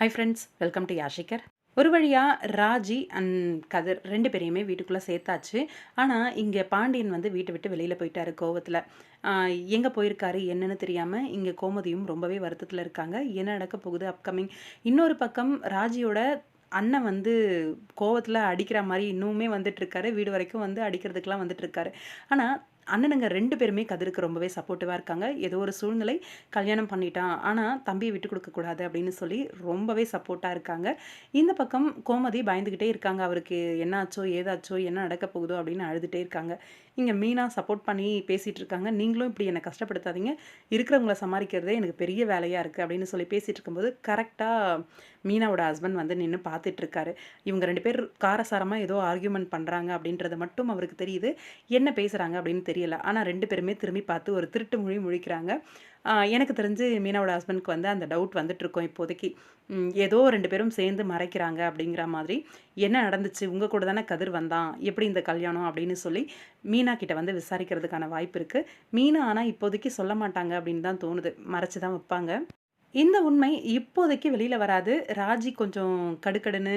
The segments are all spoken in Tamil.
ஹை ஃப்ரெண்ட்ஸ் வெல்கம் டு யாஷிகர் ஒரு வழியாக ராஜி அண்ட் கதிர் ரெண்டு பேரையுமே வீட்டுக்குள்ளே சேர்த்தாச்சு. ஆனால் இங்கே பாண்டியன் வந்து வீட்டை விட்டு வெளியில் போயிட்டாரு கோவத்தில். எங்கே போயிருக்காரு என்னன்னு தெரியாமல் இங்கே கோமதியும் ரொம்பவே வருத்தத்தில் இருக்காங்க. என்ன நடக்க போகுது அப்கமிங் இன்னொரு பக்கம் ராஜியோட அண்ணன் வந்து கோவத்தில் அடிக்கிற மாதிரி இன்னுமே வந்துட்டுருக்காரு வீடு வரைக்கும் வந்து அடிக்கிறதுக்கெலாம் வந்துட்டுருக்காரு ஆனால் அண்ணனுங்க ரெண்டு பேருமே கதிருக்கு ரொம்பவே சப்போர்ட்டிவாக இருக்காங்க. ஏதோ ஒரு சூழ்நிலை கல்யாணம் பண்ணிட்டான். ஆனால் தம்பியை விட்டு கொடுக்கக்கூடாது அப்படின்னு சொல்லி ரொம்பவே சப்போர்ட்டாக இருக்காங்க. இந்த பக்கம் கோமதி பயந்துக்கிட்டே இருக்காங்க. அவருக்கு என்னாச்சோ ஏதாச்சோ என்ன நடக்க போகுதோ அப்படின்னு அழுதுகிட்டே இருக்காங்க. இங்கே மீனா சப்போர்ட் பண்ணி பேசிகிட்டு இருக்காங்க. நீங்களும் இப்படி என்னை கஷ்டப்படுத்தாதீங்க. இருக்கிறவங்கள சமாளிக்கிறதே எனக்கு பெரிய வேலையாக இருக்குது அப்படின்னு சொல்லி பேசிகிட்டு இருக்கும்போது கரெக்டாக மீனாவோட ஹஸ்பண்ட் வந்து நின்று பார்த்துட்டு இருக்காரு. இவங்க ரெண்டு பேர் காரசாரமாக ஏதோ ஆர்கியூமெண்ட் பண்ணுறாங்க அப்படின்றது மட்டும் அவருக்கு தெரியுது. என்ன பேசுகிறாங்க அப்படின்னு தெரியல. ஆனால் ரெண்டு பேருமே திரும்பி பார்த்து ஒரு திருட்டு மொழி முழிக்கிறாங்க. எனக்கு தெரிஞ்சு மீனாவோட ஹஸ்பண்ட்க்கு வந்து அந்த டவுட் வந்துட்டுருக்கோம் இப்போதைக்கு. ஏதோ ரெண்டு பேரும் சேர்ந்து மறைக்கிறாங்க அப்படிங்கிற மாதிரி. என்ன நடந்துச்சு? உங்கள் கூட தானே கதிர் வந்தான். எப்படி இந்த கல்யாணம் அப்படின்னு சொல்லி மீனா கிட்ட வந்து விசாரிக்கிறதுக்கான வாய்ப்பு இருக்குது மீனா ஆனால் இப்போதைக்கு சொல்ல மாட்டாங்க அப்படின்னு தான் தோணுது. மறைச்சி தான் வைப்பாங்க. இந்த உண்மை இப்போதைக்கு வெளியில் வராது. ராஜி கொஞ்சம் கடுக்கடுன்னு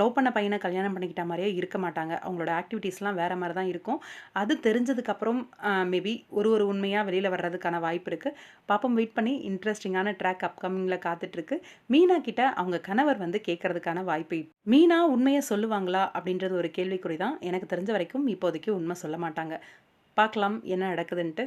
லவ் பண்ண பையனை கல்யாணம் பண்ணிக்கிட்ட மாதிரியே இருக்க மாட்டாங்க. அவங்களோட ஆக்டிவிட்டீஸ்லாம் வேறு மாதிரி தான் இருக்கும். அது தெரிஞ்சதுக்கப்புறம் மேபி ஒரு ஒரு உண்மையாக வெளியில் வர்றதுக்கான வாய்ப்பு இருக்குது பாப்பம் வெயிட் பண்ணி இன்ட்ரெஸ்டிங்கான ட்ராக் அப்கமிங்கில் காத்துட்ருக்கு. மீனா கிட்ட அவங்க கணவர் வந்து கேட்கறதுக்கான வாய்ப்பு மீனா உண்மையை சொல்லுவாங்களா அப்படின்றது ஒரு கேள்விக்குறி தான். எனக்கு தெரிஞ்ச வரைக்கும் இப்போதைக்கு உண்மை சொல்ல மாட்டாங்க. பார்க்கலாம் என்ன நடக்குதுன்ட்டு.